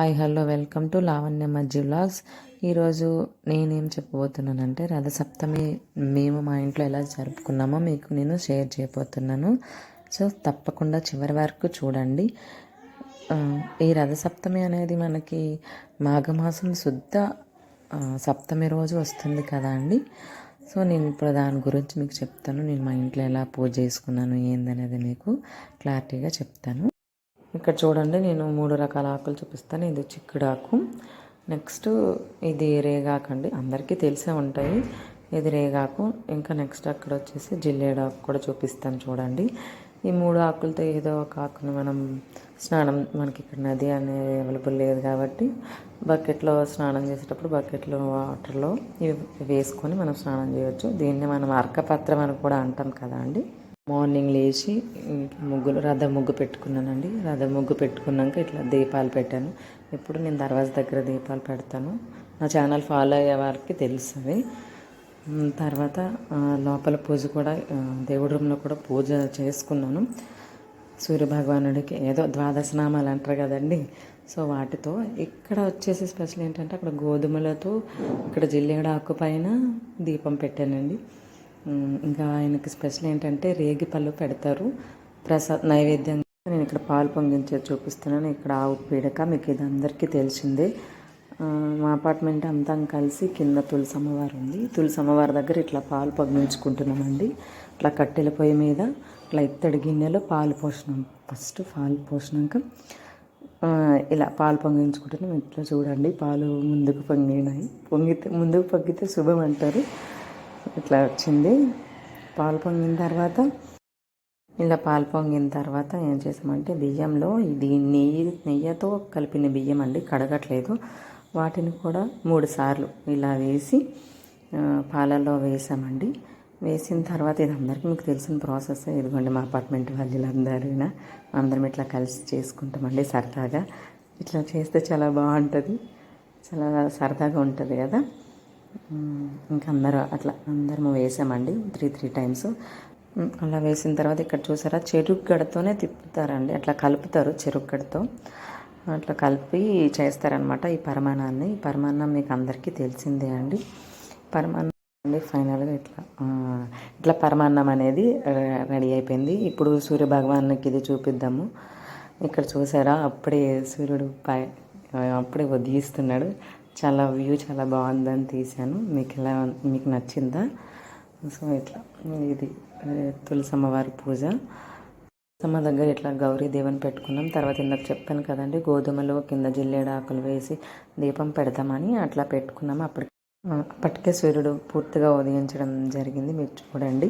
Hi hello welcome to Lavanya మధ్య vlogs. ఈరోజు నేనేం చెప్పబోతున్నానంటే రథసప్తమి మేము మా ఇంట్లో ఎలా జరుపుకున్నామో మీకు నేను షేర్ చేయబోతున్నాను. సో తప్పకుండా చివరి వరకు చూడండి. ఈ ఈ రథసప్తమి అనేది మనకి మాఘమాసం శుద్ధ సప్తమి రోజు వస్తుంది కదా అండి. సో నేను ఇప్పుడు దాని గురించి మీకు చెప్తాను. నేను మా ఇంట్లో ఎలా పూజ చేసుకున్నాను ఏందనేది మీకు క్లారిటీగా చెప్తాను. ఇక్కడ చూడండి నేను మూడు రకాల ఆకులు చూపిస్తాను. ఇది చిక్కుడాకు నెక్స్ట్ ఇది రేగాకు అండి అందరికీ తెలిసే ఉంటాయి. ఇది రేగాకు. ఇంకా నెక్స్ట్ అక్కడ వచ్చేసి జిల్లేడాకు కూడా చూపిస్తాను చూడండి. ఈ మూడు ఆకులతో ఏదో ఒక ఆకుని మనం స్నానం మనకి ఇక్కడ నది అనేది అవైలబుల్ లేదు కాబట్టి బకెట్లో స్నానం చేసేటప్పుడు బకెట్లో వాటర్లో ఇవి వేసుకొని మనం స్నానం చేయవచ్చు దీన్ని మనం అర్కపత్రం అని కూడా అంటాం కదా అండి. మార్నింగ్ లేచి ముగ్గులు రథ ముగ్గు పెట్టుకున్నానండి. రథ ముగ్గు పెట్టుకున్నాక ఇట్లా దీపాలు పెట్టాను. ఎప్పుడు నేను దర్వాజా దగ్గర దీపాలు పెడతాను. నా ఛానల్ ఫాలో అయ్యే వారికి తెలుస్తుంది. తర్వాత లోపల పూజ కూడా దేవుడి రూమ్లో కూడా పూజ చేసుకున్నాను. సూర్యభగవానుడికి ఏదో ద్వాదశ నామాలు అంటారు కదండి. సో వాటితో ఇక్కడ వచ్చేసి స్పెషల్ ఏంటంటే అక్కడ గోధుమలతో ఇక్కడ జిల్లేడాకు పైన దీపం పెట్టానండి. ఇంకా ఆయనకి స్పెషల్ ఏంటంటే రేగి పళ్ళు పెడతారు. ప్రసాద్ నైవేద్యంగా నేను ఇక్కడ పాలు పొంగించేది చూపిస్తున్నాను. ఇక్కడ ఆవు పీడక మీకు ఇది అందరికీ తెలిసిందే. మా అపార్ట్మెంట్ అంతా కలిసి కింద తులసి అమ్మవారు ఉంది. తులసి అమ్మవారి దగ్గర ఇట్లా పాలు పొంగించుకుంటున్నామండి. ఇట్లా కట్టెల పొయ్యి మీద ఇట్లా ఇత్తడి గిన్నెలో పాలు పోసినాం. ఫస్ట్ పాలు పోసినాక ఇలా పాలు పొంగించుకుంటున్నాం. ఇట్లా చూడండి పాలు ముందుకు పొంగినాయి. పొంగితే ముందుకు పొంగితే శుభం అంటారు. ఇట్లా వచ్చింది. పాలు పొంగిన తర్వాత ఇలా పాలు పొంగిన తర్వాత ఏం చేసామంటే బియ్యంలో ఇది నెయ్యి నెయ్యితో కలిపిన బియ్యం అండి కడగట్లేదు. వాటిని కూడా మూడు సార్లు ఇలా వేసి పాలల్లో వేసామండి. వేసిన తర్వాత ఇది అందరికీ మీకు తెలిసిన ప్రాసెస్. ఇదిగోండి మా అపార్ట్మెంట్ వాళ్ళందరూ అందరం ఇట్లా కలిసి చేసుకుంటామండి సరదాగా. ఇట్లా చేస్తే చాలా బాగుంటుంది. చాలా సరదాగా ఉంటుంది కదా. ఇంకా అందరూ అట్లా అందరం వేసామండి. Three three times. అలా వేసిన తర్వాత ఇక్కడ చూసారా? చెరుకు గడతోనే తిప్పుతారండి. అట్లా కలుపుతారు చెరుకు గడతో. అట్లా కలిపి చేస్తారనమాట ఈ పరమాణాన్ని ఈ పరమాన్నం మీకు అందరికీ తెలిసిందే అండి. పరమాన్నం అండి ఫైనల్గా ఇట్లా ఇట్లా పరమాన్నం అనేది రెడీ అయిపోయింది. ఇప్పుడు సూర్య భగవాన్కి ఇది చూపిద్దాము. ఇక్కడ చూసారా? అప్పుడే సూర్యుడు పై అప్పుడే ఉదయిస్తున్నాడు. చాలా వ్యూ చాలా బాగుందని తీశాను. మీకు ఎలా మీకు నచ్చిందా? సో ఇట్లా ఇది తులసమ్మవారి పూజ. తులసమ్మ దగ్గర ఇట్లా గౌరీ దేవుని పెట్టుకున్నాం. తర్వాత ఇందాక చెప్పాను కదండి గోధుమలు కింద జిల్లేడు ఆకులు వేసి దీపం పెడతామని అట్లా పెట్టుకున్నాము అప్పటికి అప్పటికే సూర్యుడు పూర్తిగా ఉదయించడం జరిగింది. మీరు చూడండి.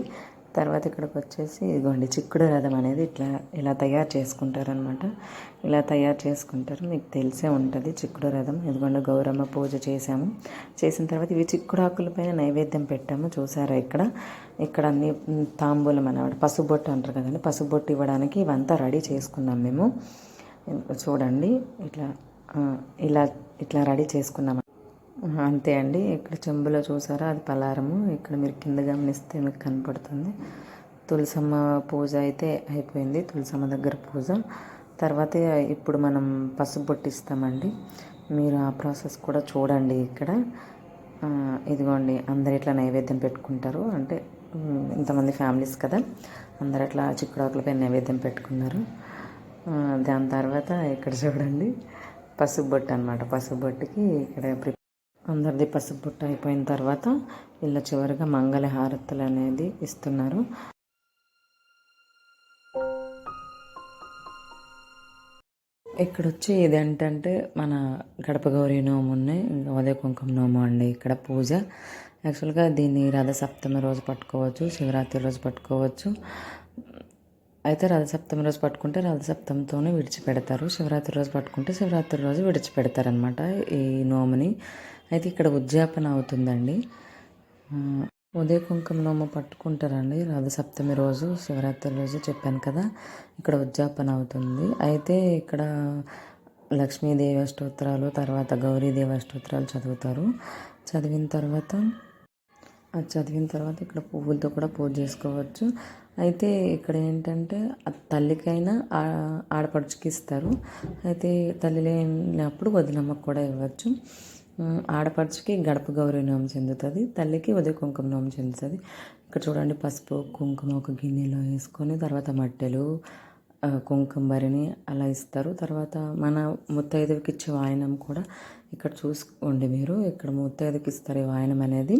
తర్వాత ఇక్కడికి వచ్చేసి ఇదిగోండి చిక్కుడు రథం అనేది ఇట్లా ఇలా తయారు చేసుకుంటారనమాట ఇలా తయారు చేసుకుంటారు. మీకు తెలిసే ఉంటుంది చిక్కుడు రథం. ఇదిగోండి గౌరమ్మ పూజ చేసాము చేసిన తర్వాత ఇవి చిక్కుడు ఆకుల పైన నైవేద్యం పెట్టాము. చూసారా ఇక్కడ? ఇక్కడ అన్ని తాంబూలం అనమాట పసుబొట్టు అంటారు కదండి. పసుబొట్టు ఇవ్వడానికి ఇవంతా రెడీ చేసుకున్నాం మేము. చూడండి ఇట్లా ఇలా ఇట్లా రెడీ చేసుకున్నాం. అంతే అండి. ఇక్కడ చెంబులో చూసారా? అది పలారము. ఇక్కడ మీరు కింద గమనిస్తే మీకు కనపడుతుంది. తులసమ్మ పూజ అయితే అయిపోయింది. తులసమ్మ దగ్గర పూజ. తర్వాత ఇప్పుడు మనం పసుపు బొట్టిస్తామండి మీరు ఆ ప్రాసెస్ కూడా చూడండి ఇక్కడ. ఇదిగోండి. అందరు ఇట్లా నైవేద్యం పెట్టుకుంటారు. అంటే ఇంతమంది ఫ్యామిలీస్ కదా. అందరు అట్లా చిక్కుడాకులపై నైవేద్యం పెట్టుకున్నారు. దాని తర్వాత ఇక్కడ చూడండి. పసుపు బొట్టు అనమాట పసుపు బొట్టుకి ఇక్కడ ప్రి అందరిది పసుపు బొట్టు అయిపోయిన తర్వాత వీళ్ళ చివరిగా మంగళ హారతులు అనేది ఇస్తున్నారు. ఇక్కడ వచ్చి ఇదేంటంటే మన గడప గౌరీ నోము ఉన్నాయి ఇంకా ఉదయ కుంకుమ నోము అండి ఇక్కడ పూజ. యాక్చువల్గా దీన్ని రథసప్తమి రోజు పట్టుకోవచ్చు శివరాత్రి రోజు పట్టుకోవచ్చు. అయితే రథసప్తమి రోజు పట్టుకుంటే రథసప్తమితోనే విడిచిపెడతారు. శివరాత్రి రోజు పట్టుకుంటే శివరాత్రి రోజు విడిచిపెడతారనమాట ఈ నోముని. అయితే ఇక్కడ ఉద్యాపన అవుతుందండి. ఉదయ కుంకుమ నోము పట్టుకుంటారండి. రథసప్తమి రోజు శివరాత్రి రోజు చెప్పాను కదా ఇక్కడ ఉద్యాపన అవుతుంది. అయితే ఇక్కడ లక్ష్మీదేవి అష్టోత్తరాలు తర్వాత గౌరీదేవి అష్టోత్తరాలు చదువుతారు. చదివిన తర్వాత అది చదివిన తర్వాత ఇక్కడ పువ్వులతో కూడా పూజ చేసుకోవచ్చు. అయితే ఇక్కడ ఏంటంటే తల్లికైనా ఆడపడుచుకి ఇస్తారు. అయితే తల్లి లేనప్పుడు వదినమ్మకు కూడా ఇవ్వచ్చు. ఆడపడుచుకి గడప గౌరీ నోమం చెందుతుంది తల్లికి ఉదయ కుంకుమ నోమం చెందుతుంది. ఇక్కడ చూడండి పసుపు కుంకుమ ఒక గిన్నెలో వేసుకొని తర్వాత మట్టెలు కుంకుమ భరిణి అలా ఇస్తారు. తర్వాత మన ముత్తైదువుకి ఇచ్చే వాయనం కూడా ఇక్కడ చూసుకోండి మీరు. ఇక్కడ ముత్తైదుకి ఇస్తారు ఈ వాయనం అనేది.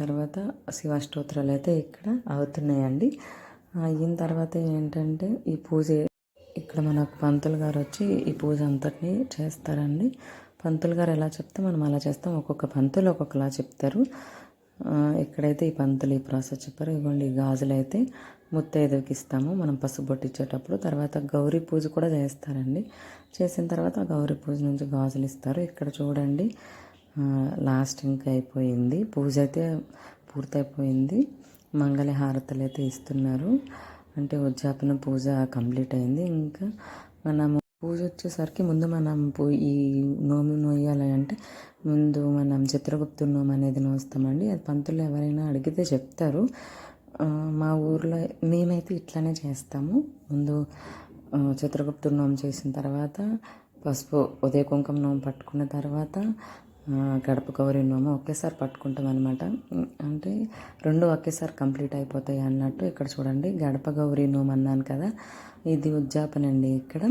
తర్వాత శివాష్టోత్రాలు అయితే ఇక్కడ అవుతున్నాయండి. అయిన తర్వాత ఏంటంటే ఈ పూజ ఇక్కడ మన పంతులు గారు వచ్చి ఈ పూజ అంతటిని చేస్తారండి. పంతులు గారు ఎలా చెప్తే మనం అలా చేస్తాం. ఒక్కొక్క పంతులు ఒక్కొక్కలా చెప్తారు. ఎక్కడైతే ఈ పంతులు ఈ ప్రాసెస్ చెప్పారు ఇవ్వండి ఈ గాజులు అయితే ముత్తైదుకి ఇస్తాము మనం పసుపు బొట్టు తర్వాత గౌరీ పూజ కూడా చేస్తారండి. చేసిన తర్వాత ఆ గౌరీ పూజ నుంచి గాజులు ఇస్తారు. ఇక్కడ చూడండి లాస్ట్ ఇంకా అయిపోయింది. పూజ అయితే పూర్తయిపోయింది. మంగళ హారతలు అయితే ఇస్తున్నారు. అంటే ఉద్యాపన పూజ కంప్లీట్ అయింది. ఇంకా మనము పూజ వచ్చేసరికి ముందు మనం పూ- ఈ నోము నోయాలి అంటే ముందు మనం చిత్రగుప్తు నోము అనేది నోస్తామండి. అది పంతులు ఎవరైనా అడిగితే చెప్తారు. మా ఊర్లో మేమైతే ఇట్లానే చేస్తాము. ముందు ఆ, చిత్రగుప్తు నోము చేసిన తర్వాత పసుపు ఉదయ కుంకుమ నోము పట్టుకున్న తర్వాత గడప గౌరీ ఒకేసారి పట్టుకుంటాం అనమాట అంటే రెండు ఒకేసారి కంప్లీట్ అయిపోతాయి అన్నట్టు ఇక్కడ చూడండి గడప గౌరీ నోము అన్నాను కదా. ఇది ఉద్యాపన అండి ఇక్కడ.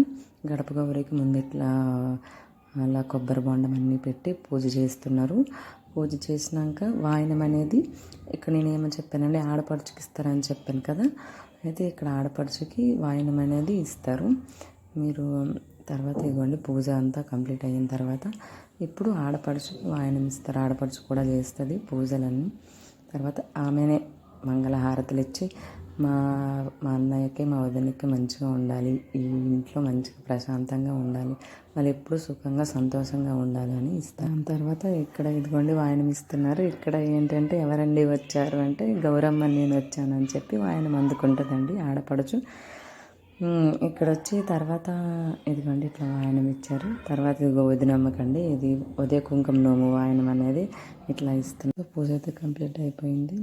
గడప గౌరికి ముందు ఇట్లా అలా కొబ్బరి బొండం అన్నీ పెట్టి పూజ చేస్తున్నారు. పూజ చేసినాక వాయనం అనేది ఇక్కడ నేను ఏమని చెప్పానండి ఆడపడుచుకి ఇస్తారని చెప్పాను కదా. అయితే ఇక్కడ ఆడపడుచుకి వాయనం అనేది ఇస్తారు. మీరు తర్వాత ఇవ్వండి పూజ అంతా కంప్లీట్ అయిన తర్వాత ఇప్పుడు ఆడపడుచు ఆయన ఇస్తారు ఆడపడుచు కూడా చేస్తుంది పూజలన్నీ. తర్వాత ఆమెనే మంగళహారతులు ఇచ్చి మా మా అన్నయ్యకి మా వదినకి మంచిగా ఉండాలి ఈ ఇంట్లో మంచిగా ప్రశాంతంగా ఉండాలి వాళ్ళు ఎప్పుడు సుఖంగా సంతోషంగా ఉండాలని ఇస్తాను తర్వాత ఇక్కడ ఇదిగోండి వాయనం ఇస్తున్నారు. ఇక్కడ ఏంటంటే ఎవరండి వచ్చారు అంటే గౌరమ్మ నేను వచ్చానని చెప్పి వాయనం అందుకుంటుందండి ఆడపడుచు. ఇక్కడ వచ్చి తర్వాత ఇదిగోండి ఇట్లా వాయనం ఇచ్చారు తర్వాత ఇదిగో వదినమ్మకండి ఇది ఉదయ కుంకుమ నోము వాయనం అనేది ఇట్లా ఇస్తుంది పూజ అయితే కంప్లీట్ అయిపోయింది.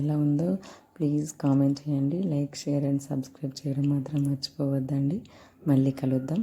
ఎలా ఉందో ప్లీజ్ కామెంట్ చేయండి. లైక్ షేర్ అండ్ సబ్స్క్రైబ్ చేయడం మాత్రం మర్చిపోవద్దండి. మళ్ళీ కలుద్దాం.